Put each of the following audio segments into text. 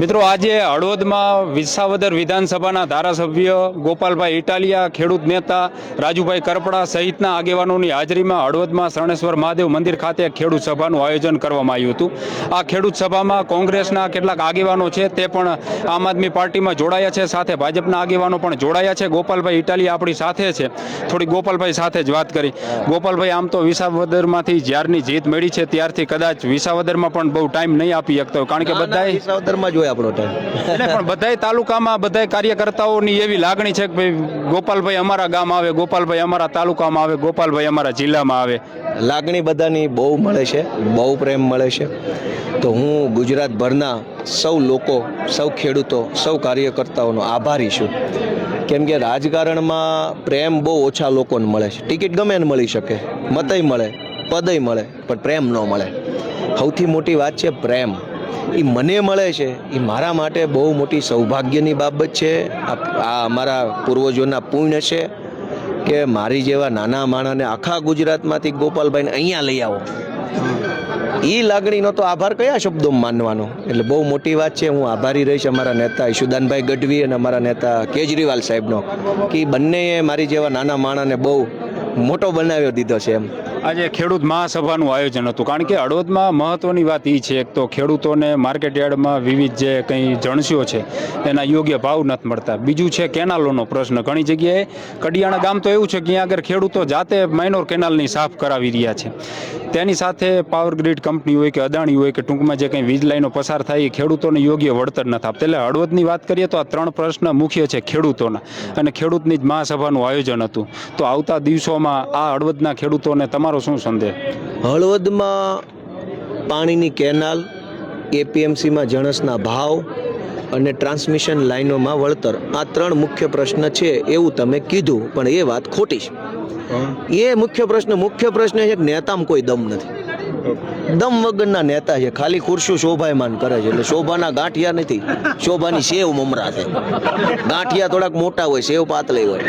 મિત્રો આજે હળવદમાં વિસાવદર વિધાનસભાના ધારાસભ્ય ગોપાલભાઈ ઇટાલિયા ખેડૂત નેતા રાજુભાઈ કરપડા સહિતના આગેવાનોની હાજરીમાં હળવદમાં શરણેશ્વર મહાદેવ મંદિર ખાતે ખેડૂત સભાનું આયોજન કરવામાં આવ્યું હતું. આ ખેડૂત સભામાં કોંગ્રેસના કેટલાક આગેવાનો છે તે પણ આમ આદમી પાર્ટીમાં જોડાયા છે સાથે ભાજપના આગેવાનો પણ જોડાયા છે. ગોપાલભાઈ ઇટાલિયા આપણી સાથે છે. થોડી ગોપાલભાઈ સાથે જ વાત કરી. ગોપાલભાઈ આમ તો વિસાવદરમાંથી જ્યારની જીત મળી છે ત્યારથી કદાચ વિસાવદરમાં પણ બહુ ટાઈમ નહીં આપી શકતો. કારણ કે બધાય વિસાવદરમાં જ હોય. આપણો ટાઈમ પણ બધાય તાલુકામાં બધાય કાર્યકર્તાઓની એવી લાગણી છે કે ભાઈ ગોપાલભાઈ અમારા ગામ આવે ગોપાલભાઈ અમારા તાલુકામાં આવે ગોપાલભાઈ અમારા જિલ્લામાં આવે. લાગણી બધાની બહુ મળે છે બહુ પ્રેમ મળે છે. તો હું ગુજરાતભરના સૌ લોકો સૌ ખેડૂતો સૌ કાર્યકર્તાઓનો આભારી છું. કેમ કે રાજકારણમાં પ્રેમ બહુ ઓછા લોકોને મળે છે. ટિકિટ ગમે એને મળી શકે મતય મળે પદય મળે પણ પ્રેમ ન મળે. સૌથી મોટી વાત છે પ્રેમ. એ મને મળે છે. એ મારા માટે બહુ મોટી સૌભાગ્યની બાબત છે. આ અમારા પૂર્વજોના પુણ્ય છે કે મારી જેવા નાના માણસને આખા ગુજરાતમાંથી ગોપાલભાઈને અહીંયા લઈ આવો. એ લાગણીનો તો આભાર કયા શબ્દોમાં માનવાનો? એટલે બહુ મોટી વાત છે. હું આભારી રહીશ અમારા નેતા ઈશુદાનભાઈ ગઢવી અને અમારા નેતા કેજરીવાલ સાહેબનો, કે બંનેએ મારી જેવા નાના માણસને બહુ મોટો બનાવ્યો દીધો છે એમ. આજે ખેડૂત મહાસભાનું આયોજન હતું. કારણ કે હળવદમાં મહત્વની વાત એ છે, એક તો ખેડૂતોને માર્કેટ યાર્ડમાં વિવિધ જે કંઈ જણસ્યો છે એના યોગ્ય ભાવ નથી મળતા. બીજું છે કેનાલોનો પ્રશ્ન. ઘણી જગ્યાએ કડિયાણા ગામ તો એવું છે કે અહીંયા આગળ ખેડૂતો જાતે માઇનોર કેનાલની સાફ કરાવી રહ્યા છે. તેની સાથે પાવર ગ્રીડ કંપની હોય કે અદાણી હોય કે ટૂંકમાં જે કંઈ વીજ લાઈનો પસાર થાય, એ ખેડૂતોને યોગ્ય વળતર નથી આપતા. એટલે હળવદની વાત કરીએ તો આ ત્રણ પ્રશ્ન મુખ્ય છે ખેડૂતોના. અને ખેડૂતની જ મહાસભાનું આયોજન હતું. તો આવતા દિવસોમાં આ હળવદના ખેડૂતોને તમારો શું સંદેહ? હળવદમાં પાણીની કેનાલ એપીએમસીમાં જણસના ભાવ અને ટ્રાન્સમિશન લાઈનોમાં વળતર. આ ત્રણ મુખ્ય પ્રશ્ન છે એવું તમે કીધું પણ એ વાત ખોટી છે. એ મુખ્ય પ્રશ્ન મુખ્ય પ્રશ્ન છે નેતામાં કોઈ દમ નથી. દમ વગરના નેતા છે. ખાલી ખુરશું શોભાયમાન કરે છે. એટલે શોભાના ગાંઠિયા નથી. શોભાની સેવ મમરા છે. ગાંઠિયા થોડાક મોટા હોય, સેવ પાતળી હોય.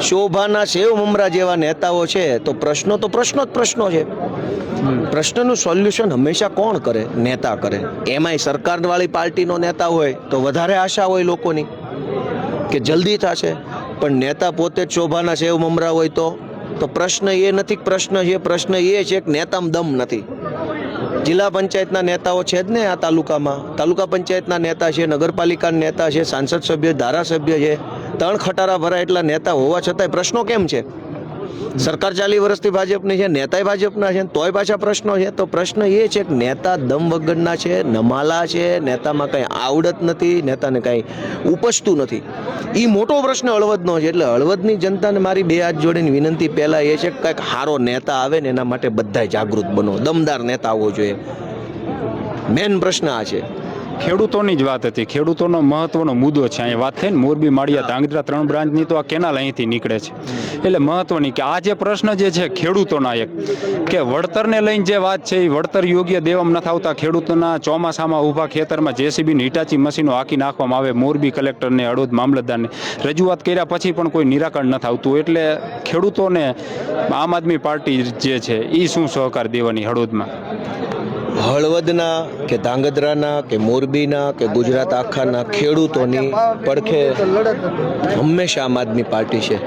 શોભાના સેવ મમરા જેવા નેતાઓ છે, તો પ્રશ્નો તો પ્રશ્નો જ પ્રશ્નો છે. પ્રશ્નનું સોલ્યુશન હંમેશા કોણ કરે? નેતા કરે. એમાંય સરકારવાળી પાર્ટીનો નેતા હોય, તો વધારે આશા હોય લોકોની કે જલ્દી થશે. પણ નેતા પોતે જ શોભાના સેવ મમરા હોય તો તો પ્રશ્ન એ નથી, પ્રશ્ન છે પ્રશ્ન એ છે કે નેતામાં દમ નથી. જિલ્લા પંચાયતના નેતાઓ છે જ ને આ તાલુકામાં. તાલુકા પંચાયતના નેતા છે, નગરપાલિકાના નેતા છે, સાંસદ સભ્ય, ધારાસભ્ય છે. ત્રણ ખટારા ભરા એટલા નેતા હોવા છતાંય પ્રશ્નો કેમ છે? સરકાર ચાલી વર્ષથી ભાજપની છે, નેતાય ભાજપના છે તોય પાછા પ્રશ્નો છે. તો પ્રશ્ન એ છે કે નેતા દમ વગરના છે નમાલા છે, નેતામાં કંઈ આવડત નથી, નેતાને કાંઈ ઉપજતું નથી. એ મોટો પ્રશ્ન હળવદનો છે, એટલે હળવદની જનતાને મારી બે હાથ જોડીને વિનંતી પહેલાં એ છે કે કંઈક સારો નેતા આવે ને એના માટે બધાય જાગૃત બનો. દમદાર નેતા આવવો જોઈએ. મેન પ્રશ્ન આ છે. ખેડૂતોની જ વાત હતી. ખેડૂતોનો મહત્વનો મુદ્દો છે. અહીંયા વાત થઈને મોરબી, માળિયા, ધાંગધ્રા ત્રણ બ્રાન્ચની તો આ કેનાલ અહીંથી નીકળે છે. એટલે મહત્વની કે આ જે પ્રશ્ન જે છે ખેડૂતોના એક, કે વળતરને લઈને જે વાત છે એ વળતર યોગ્ય દેવામાં નથી આવતા ખેડૂતોના ચોમાસામાં ઊભા ખેતરમાં જેસીબીની હિટાચી મશીનો હાંકી નાખવામાં આવે, મોરબી કલેક્ટરને હળવદ મામલતદારને. રજૂઆત કર્યા પછી પણ કોઈ નિરાકરણ નથી આવતું એટલે ખેડૂતોને આમ આદમી પાર્ટી જે છે એ શું સહકાર દેવાની હળવદમાં હળવદના કે ધાંગધ્રાના કે મોરબીના કે ગુજરાત આખાના ખેડૂતોની પડખે હંમેશા આમ આદમી પાર્ટી છે.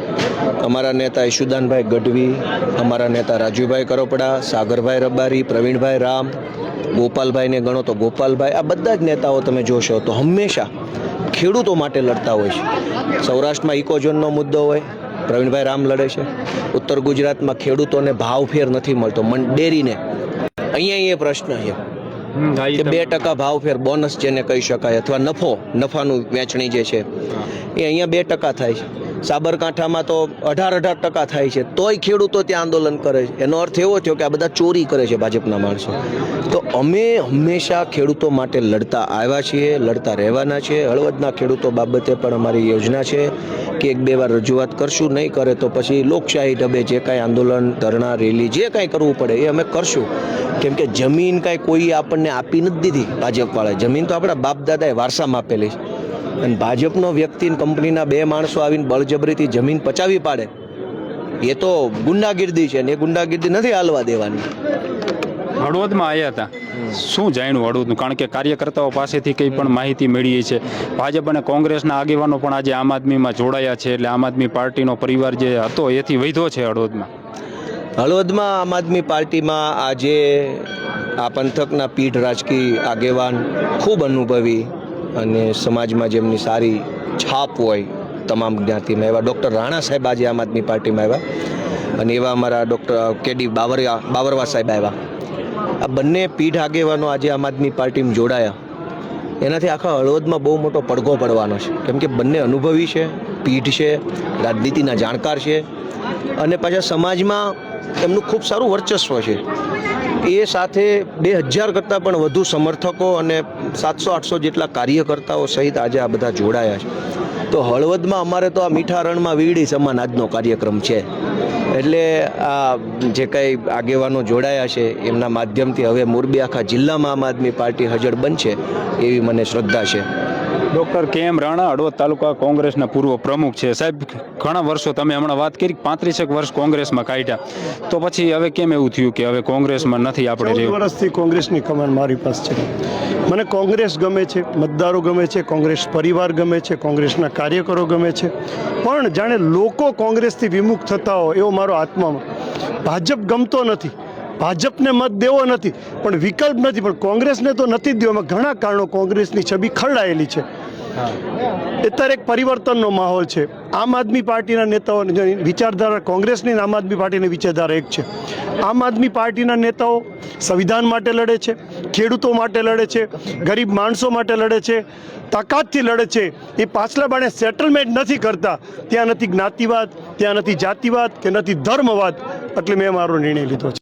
અમારા નેતા યશુદાનભાઈ ગઢવી, અમારા નેતા રાજુભાઈ કરોપડા, સાગરભાઈ રબારી, પ્રવીણભાઈ રામ, ગોપાલભાઈને ગણો તો ગોપાલભાઈ, આ બધા જ નેતાઓ તમે જોશો તો હંમેશા ખેડૂતો માટે લડતા હોય છે. સૌરાષ્ટ્રમાં ઇકોઝોનનો મુદ્દો હોય, પ્રવીણભાઈ રામ લડે છે. ઉત્તર ગુજરાતમાં ખેડૂતોને ભાવ ફેર નથી મળતો. મન ડેરીને અહીંયા એ પ્રશ્ન છે. કે બે ટકા ભાવ ફેર બોનસ જેને કહી શકાય અથવા નફો નફાનું વેચણી જે છે એ અહીંયા બે ટકા થાય છે. સાબરકાંઠામાં તો અઢાર અઢાર ટકા થાય છે. તોય ખેડૂતો ત્યાં આંદોલન કરે છે. એનો અર્થ એવો થયો કે આ બધા ચોરી કરે છે ભાજપના માણસો. તો અમે હંમેશા ખેડૂતો માટે લડતા આવ્યા છીએ, લડતા રહેવાના છે હળવદના ખેડૂતો બાબતે પણ અમારી યોજના છે કે એક બે વાર રજૂઆત કરશું. નહીં કરે તો પછી લોકશાહી ઢબે જે કાંઈ આંદોલન, ધરણા, રેલી, જે કાંઈ કરવું પડે એ અમે કરશું. કેમ કે જમીન કાંઈ કોઈ આપણને આપી નથી દીધી ભાજપવાળાએ. જમીન તો આપણા બાપ દાદાએ વારસામાં આપેલી છે. અને ભાજપનો વ્યક્તિ કંપનીના બે માણસો આવીને બળજબરીથી જમીન પચાવી પાડે. એ તો ગુંડાગીર્દી છે ને એ ગુંડાગીર્દી નથી હાલવા દેવાની. હળવદમાં આવ્યા હતા. શું જાણ્યું હળવદનું? કારણ કે કાર્યકર્તાઓ પાસેથી કંઈ પણ માહિતી મેળવી છે ભાજપ અને કોંગ્રેસના આગેવાનો પણ આજે આમ આદમીમાં જોડાયા છે એટલે આમ આદમી પાર્ટીનો પરિવાર જે હતો એથી વધ્યો છે હળવદમાં. હળવદમાં આમ આદમી પાર્ટીમાં આજે આ પંથકના પીઢ રાજકીય આગેવાન ખૂબ અનુભવી. અને સમાજમાં જેમની સારી છાપ હોય તમામ જ્ઞાતિમાં એવા ડૉક્ટર રાણા સાહેબ આજે આમ આદમી પાર્ટીમાં આવ્યા અને એવા અમારા ડૉક્ટર કેડી બાવરિયા, બાવરવા સાહેબ આવ્યા. આ બંને પીઢ આગેવાનો આજે આમ આદમી પાર્ટીમાં જોડાયા. એનાથી આખા હળવદમાં બહુ મોટો પડઘો પડવાનો છે. કેમ કે બંને અનુભવી છે પીઠ છે, રાજનીતિના જાણકાર છે અને પાછા સમાજમાં એમનું ખૂબ સારું વર્ચસ્વ છે. એ સાથે બે હજાર કરતાં પણ વધુ સમર્થકો અને સાતસો, આઠસો જેટલા કાર્યકર્તાઓ સહિત આજે આ બધા જોડાયા છે. તો હળવદમાં અમારે તો આ મીઠા રણમાં વીડી સમાન આજનો કાર્યક્રમ છે. એટલે આ જે કંઈ આગેવાનો જોડાયા છે, એમના માધ્યમથી હવે મોરબી આખા જિલ્લામાં આમ આદમી પાર્ટી હજળ બનશે એવી મને શ્રદ્ધા છે. ડૉક્ટર કે એમ રાણા હળવદ તાલુકા કોંગ્રેસના પૂર્વ પ્રમુખ છે. સાહેબ ઘણા વર્ષો તમે હમણાં વાત કરી પાંત્રીસેક વર્ષ કોંગ્રેસમાં કાઢ્યા. તો પછી હવે કેમ એવું થયું કે હવે કોંગ્રેસમાં નથી આપણે ચૌદ વર્ષથી કોંગ્રેસની કમાન મારી પાસે છે. મને કોંગ્રેસ ગમે છે મતદારો ગમે છે કોંગ્રેસ પરિવાર ગમે છે કોંગ્રેસના કાર્યકરો ગમે છે. પણ જાણે લોકો કોંગ્રેસથી વિમુખ થતા હોય એવો મારો આત્મામાં ભાજપ ગમતો નથી. ભાજપને મત દેવો નથી. પણ વિકલ્પ નથી. પણ કોંગ્રેસને તો નથી જ દેવો. એમાં ઘણા કારણો કોંગ્રેસની છબી ખરડાયેલી છે. અત્યારે એક પરિવર્તનનો માહોલ છે. આમ આદમી પાર્ટીના નેતાઓ વિચારધારા કોંગ્રેસની આમ આદમી પાર્ટીની વિચારધારા એક છે. આમ આદમી પાર્ટીના નેતાઓ સંવિધાન માટે લડે છે, ખેડૂતો માટે લડે છે, ગરીબ માણસો માટે લડે છે, તાકાતથી લડે છે. એ પાછલા બાણે સેટલમેન્ટ નથી કરતા. ત્યાં નથી જ્ઞાતિવાદ, ત્યાં નથી જાતિવાદ કે નથી ધર્મવાદ. એટલે મેં મારો નિર્ણય લીધો છે.